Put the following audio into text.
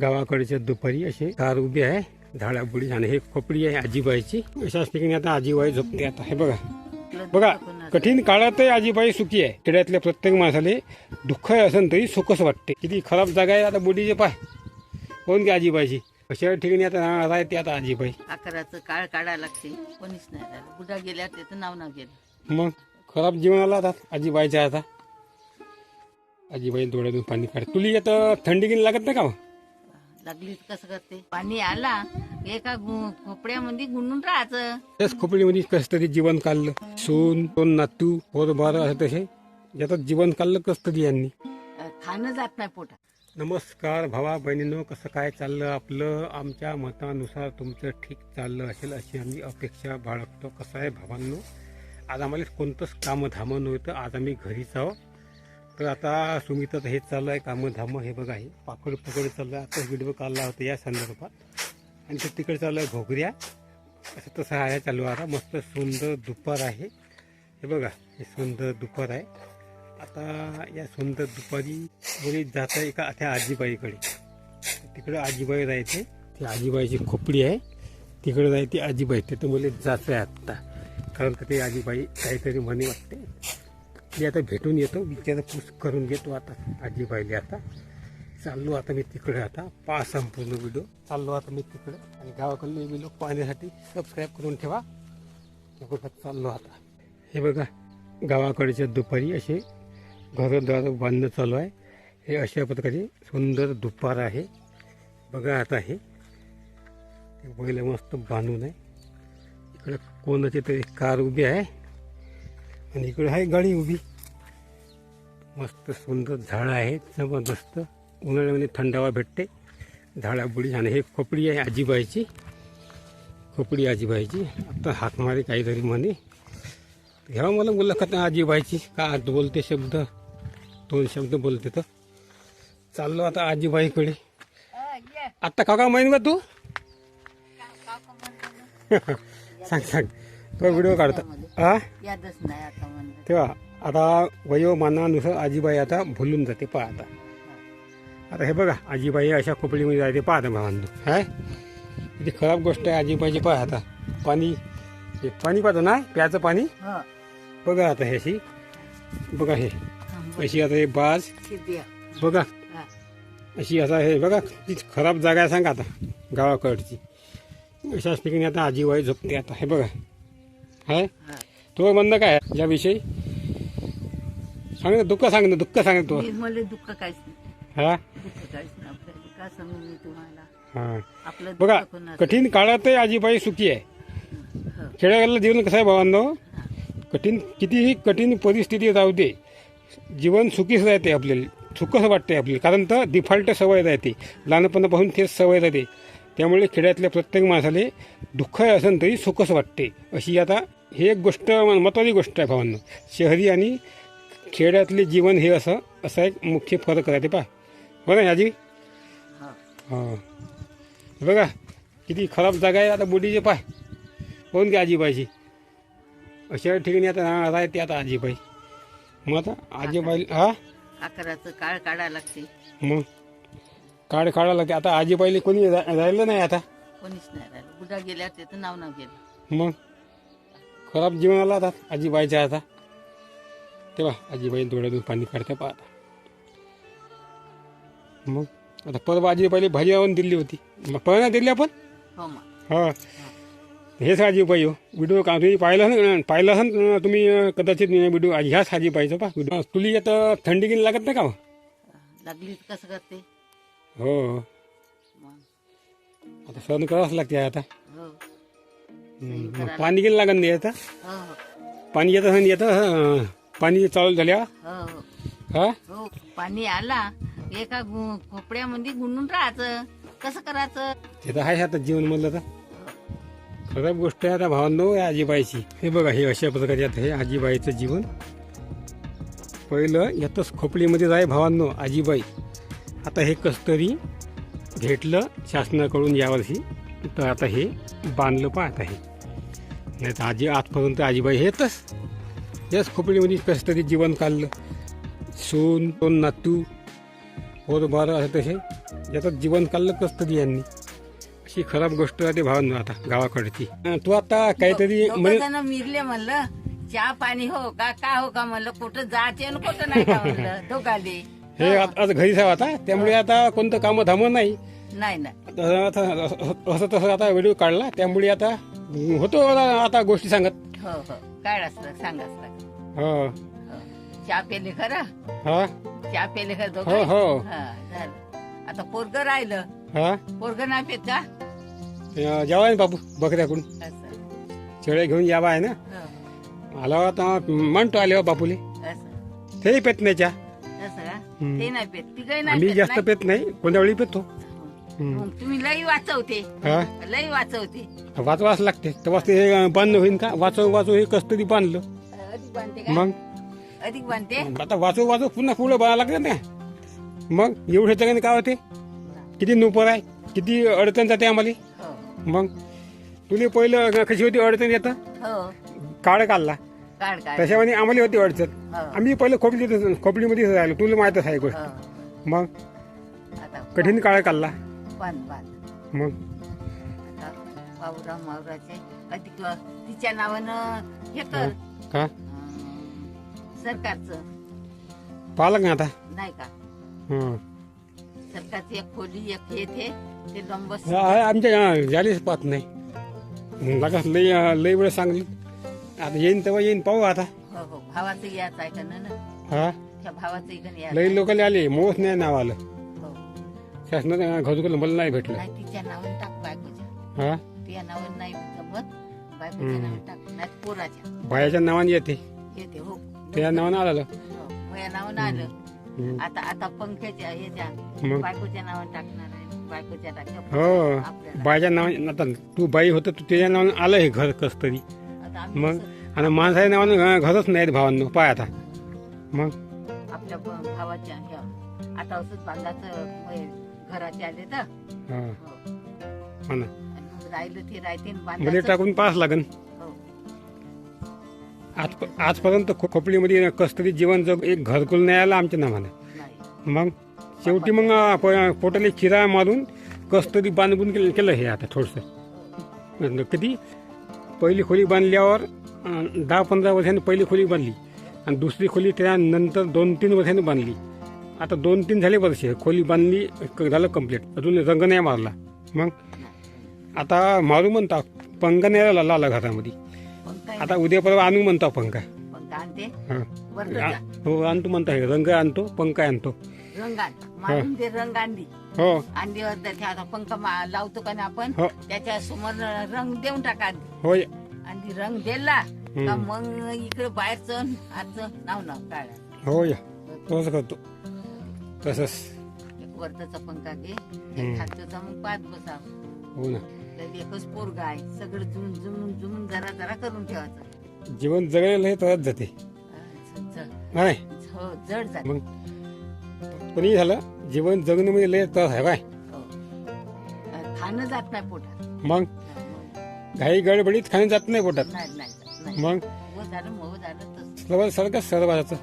गावाकडच्या दुपारी असे कार उभी आहे झाडाबुडी आणि हे खोपडी आहे आजीबाईची. अशाच ठिकाणी आता आजीबाई झोपते आता. हे बघा. बघा कठीण काळातही आजीबाई सुखी आहे. खेड्यातल्या प्रत्येक माणसाले दुःख असेल तरी सुखच वाटते. किती खराब जागा आहे आता बुडीचे पाय. कोण की आजीबाईची? अशा ठिकाणी आता राहणार आहे ते आता आजीबाई. अकराचं काळ काढायला लागते. कोणीच नाही राहिलं. बुडा गेल्या त्याचं नाव नाव गेलं. मग खराब जीवनाला आता आजीबाईच्या आता. आजीबाई डोळ्यातून पाणी काढते तुला आता थंडी गिन लागत नाही का? लागली कसं करते पाणी आला एका खोपड्यामध्ये गुंडून राहायचं. त्याच खोपडीमध्ये कसं तरी जीवन काढलं. सून दोन नातू पोर बार असं तसे. याच्यात जीवन काढलं कसं तरी यांनी. खाणं जात नाही पोटात. नमस्कार भावा बहिणींनो कसं काय चाललं आपलं? आमच्या मतानुसार तुमचं ठीक चाललं असेल अशी आम्ही अपेक्षा बाळगतो. कसं आहे भावांनो? आज आम्हाला कोणतंच कामं धामं नव्हतं. आज आम्ही घरीच आहो तर आता सुमितात हेच चालू आहे कामं धामं हे बघा हे पाकड पकड चाललं आहे आता व्हिडिओ काढला होता या संदर्भात. आणि ते तिकडे चालू आहे घोगऱ्या. असं तसं आया चालू आता. मस्त सुंदर दुपार आहे. हे बघा हे सुंदर दुपार आहे. आता या सुंदर दुपारी मुली जात आहे का त्या आजीबाईकडे. तिकडं आजीबाई राहते. ती आजीबाईची खोपडी आहे. तिकडे राहते आजीबाई. तिथं मला जात आहे आत्ता. कारण का ते आजीबाई काहीतरी म्हणे वाटते. मी आता भेटून येतो विचार पूस करून घेतो आता आजी पाहिली आता. चाललो आता मी तिकडे आता पास संपूर्ण व्हिडिओ चाललो आता मी तिकडे आणि गावाकडले व्हिडिओ पाहण्यासाठी सबस्क्राईब करून ठेवा. चाललो आता. हे बघा गावाकडच्या दुपारी असे घरद्वार बांधणं चालू आहे. हे अशा प्रकारे सुंदर दुपार आहे. बघा आता हे. बैल मस्त बांधून आहे. इकडं कोणाची तरी कार उभी आहे. आणि इकडे आहे गाडी उभी. मस्त सुंदर झाडं आहेत जबरदस्त. उन्हाळ्यामध्ये थंडावा भेटते. झाडाबुडी आणि हे खोपडी आहे आजीबाईची. खोपडी आजीबाईची. आता हाकमारे काहीतरी म्हणे. घ्यावं मला मुलाखत आजीबाईची. का बोलते शब्द? दोन शब्द बोलते तर. चाललो आता आजीबाईकडे. आत्ता काका माहीन का तू सांग सांग. तो व्हिडिओ काढता. हा? यादच नाही आता म्हणलं. तेव्हा आता वयोमानानुसार आजीबाई आता भुलून जाते पहा आता. आता हे बघा आजीबाई अशा खोपडीमध्ये जाते पाहता भावांनो. हाय किती खराब गोष्ट आहे आजीबाईची पहा आता. पाणी हे पाणी पाहतो ना? प्याचं पाणी? हो. बघा आता हे अशी. बघा हे. अशी आता हे बाज. बघा. हा. अशी आता हे बघा किती खराब जागा आहे सांगा आता गावाकडची. अशाच ठिकाणी आता आजीबाई झोपते आता. हे बघा. हाय हा. तो म्हणणं काय याविषयी. सांग ना दुःख सांग ना दुःख सांग तो मला दुःख काहीच नाही. हा? दुःख काहीच नाही. आपल्याला का सांगू मी तुम्हाला? हा. आपलं बघा दुःख कोणाचं? कठीण काळातही आजीबाई सुखी आहे. हो. खेड्याकडलं जीवन कसं आहे भावांनो? कठीण कितीही कठीण परिस्थिती राहू दे जीवन सुखीच राहते आपल्याला. सुखच वाटते आपल्याला. कारण तर डिफॉल्ट सवय राहते. लहानपणापासून तेच सवय राहते. त्यामुळे खेड्यातल्या प्रत्येक माणसाले दुःख असेल तरी सुखच वाटते. अशी आता ही एक गोष्ट महत्त्वाची गोष्ट आहे भावांनो. शहरी आणि खेड्यातले जीवन हे असं असा एक मुख्य फरक राहते पहा. हो ना आजी हो. हा. बघा किती खराब जागा आहे आता बुडीचे पाय कोण की आजीबाईची? अशा ठिकाणी आता राहणार आहे ते आता आजीबाई. मग आता आजीबाई हा? अकराचं काळ काढायला लागते. मग? काढ काढा लागते. आता आजीबाईला कोणी रा- राहिलं नाही आता? कोणीच नाही राहिलं. बुडा गेल्या त्याचं नाव नाव गेलं. मग? खराब जीवनाला आता आजीबाईच्या आता. तेव्हा आजीबाई डोळ्यातून पाणी काढते पाहता. मग आता परवा आजीबाईला भाजी आणून दिली होती. मग परवा दिली आपण? हो हा. हेच आजीबाई हो. व्हिडिओ का तुम्ही पाहिलं ना? पाहिलं असेल ना? तुम्ही कदाचित व्हिडिओ ह्याच आजीबाईचा पा व्हिडिओ तुला आता थंडी गिन लागत नाही का हो? लागली कसं करते? हो मग. आता सहन करावंच लागते आता. हो पाणी गिन लागत नाही आता? पाणी येतं असं येतं हं. पाणी चालू झाल्या? हो. हो? हा पाणी आला. एका गु- खोपड्यामध्ये गुंडून राहायचं. कसं करायचं? ते तर आहे आता जीवन म्हणलं तर. खराब गोष्ट आहे आता भावांनो या आजीबाईची. हे बघा हे अशा प्रकारे आता हे आजीबाईचं जीवन. पहिलं यातच खोपडीमध्ये जाय भावांनो आजीबाई. आता हे कसं तरी भेटलं शासनाकडून यावर्षी. तर आता हे बांधलं पाहत आहे नाही तर आजी आजपर्यंत आजीबाई हेतच. याच खोपडीमध्ये कसं तरी जीवन काढलं. सून दोन नातू होत बरं असं तसे ज्याचं जीवन काढलं कसं तरी यांनी. अशी खराब गोष्ट आहे ते भावांनो आता गावाकडची. तू आता काहीतरी मिरले म्हणलं चहा पाणी हो का का हो का? म्हणलं कुठं जायचे आणि कुठं नाही का? म्हणलं दोघाले हे आत- आज घरीच आहे आता. त्यामुळे आता कोणतं कामं धामं नाही. नाही नाही. आता असं तसं आता व्हिडिओ काढला त्यामुळे आता होतो आता- आता गोष्टी सांगत. हो हो. काय असलं सांग असलं. हो. चहा पेले खरं? हा? चहा पेले खरं हो दोघं? हो हा. झालं. आता पोरग राहिलं. हा? पोरग नाही पेत का? अं, आहे बापू बकऱ्याकडून. असं. शेळ्या घेऊन यावा आहे ना? हो, आला आता म्हणतो आले हो बापूले. असं. तेही पेत नाही चहा. असं का? हम्म. ते नाही पेत. तिघही नाही आम्ही पेत, जास्त नाही? पेत नाही कोणत्या वेळी पेतो. मग तुम्ही लई वाचवते. हा? लई वाचवते. वाचवाच लागते. तेव्हा ते बांधणं होईन का? वाचव वाचव हे कस तरी बांधलं. अधिक बांधते का? मग? अधिक बांधते? आता वाचव वाचव पुन्हा पुढे बाळा लागतं ना. मग एवढे सगळ्यांनी काय होते? किती नुपर आहे? किती अडचण जाते आम्हाला? हो. मग? तुला पहिलं कशी होती अडचण येतं हो. काळ काढला. काढ काढ तशामध्ये आम्हाला होती अडचण. हो. आम्ही पहिलं खोपली खोपडीमध्येच राहिलो. तुला माहितच आहे गोष्ट. हो. मग? आता कठीण काळ काढला. बांध बांध. मग? आता वावरा मावराचे तिच्या नावानं हे कर. का? अं, सरकारचं. पाहिलं का आता? नाही का? हं. सरकारची एक खोली एक हे ते लंबस हा, आमच्या झालीच पाहत नाही. लागत लई लई वेळ सांगली. आता येईन तेव्हा येईन पाहू आता. हो हो भावाचं याच आहे का ना. हा? त्या भावाचं इकडे या लई लोकांना आले मोच नाही नाव आलं हो शासनाचं घरगुल मला नाही भेटलं. नाही तिच्या नावानं टाक बायकोच्या. हा? तिच्या नावानं नाही जमत बायकोच्या नावानं टाक नाही पोराच्या. बायाच्या नावाने येते. येते हो. त्या नावानं आलं. हो, माझ्या नावानं आलं. आता आता पंख्याच्या ह्याच्या मग? बायकोच्या नावानं टाकणार आहे. बायकोच्या टाकल्या हो. आपल्याला. बायाच्या नावाने आता तू बाई होतं तू त्याच्या नावानं आलं हे घर कस तरी. आता आम्ही मग? आणि माणसाच्या नावानं घ- घरच नाहीत भावांनो. पाय आता. मग? आपल्या ब- भावाच्या ह्या आता असंच बांधाचं घराचे आले तर. हा. हो. हो ना. आणि मग राहिलं ते राहते आणि मध्ये टाकून पास लागन. हो. आज आजपर्यंत खो- खोपडीमध्ये कस तरी जीवन जग एक घरकुल नाही आलं आमच्या नावानं. नाही. मग शेवटी मग प- पोटाला चिरा मारून कस तरी बांधून केलं केलं हे आता थोडंसं. किती? पहिली खोली बांधल्यावर अं, दहा पंधरा वर्षांनी पहिली खोली बांधली. आणि दुसरी खोली त्यानंतर दोन तीन वर्षांनी बांधली. आता दोन तीन झाले वर्ष खोली बांधली क- झालं कंप्लीट अजून रंग नाही मारला. मग आता मारू म्हणता पंखा नाही आला लाला घरामध्ये आता उद्या परवा आणू म्हणता पंखा आणते? हा. हो आणतो म्हणता हे रंग आणतो पंखा आणतो. रंगात मारून ते रंग आणली. हो. अंडी आता पंख मा- लावतो का ना आपण? हो. त्याच्यासमोर रंग देऊन टाका होय. आणि रंग दिला का मग इकडे बाहेरचं आजचं नाव नाव काढा. होय. तसंच करतो. तसंच. एक पंखा घे. एक मग पाच बसा. हो ना. एकच पोरगा आहे. सगळं जुमून जुमून जुमून जरा जरा करून ठेवायचं. जीवन जगलेलं हे तरच जाते. अं, ज- ज- नाही. हो जड जात मग पण झालं जीवन जगणं म्हणजे लय तर आहे काय हो. अं, खाणं जात नाही पोटात. मग? घाई गडबडीत खाणं जात नाही पोटात. नाही नाही जात नाही. मग? हो झालं झालं तसं. सर्व सर्वाचं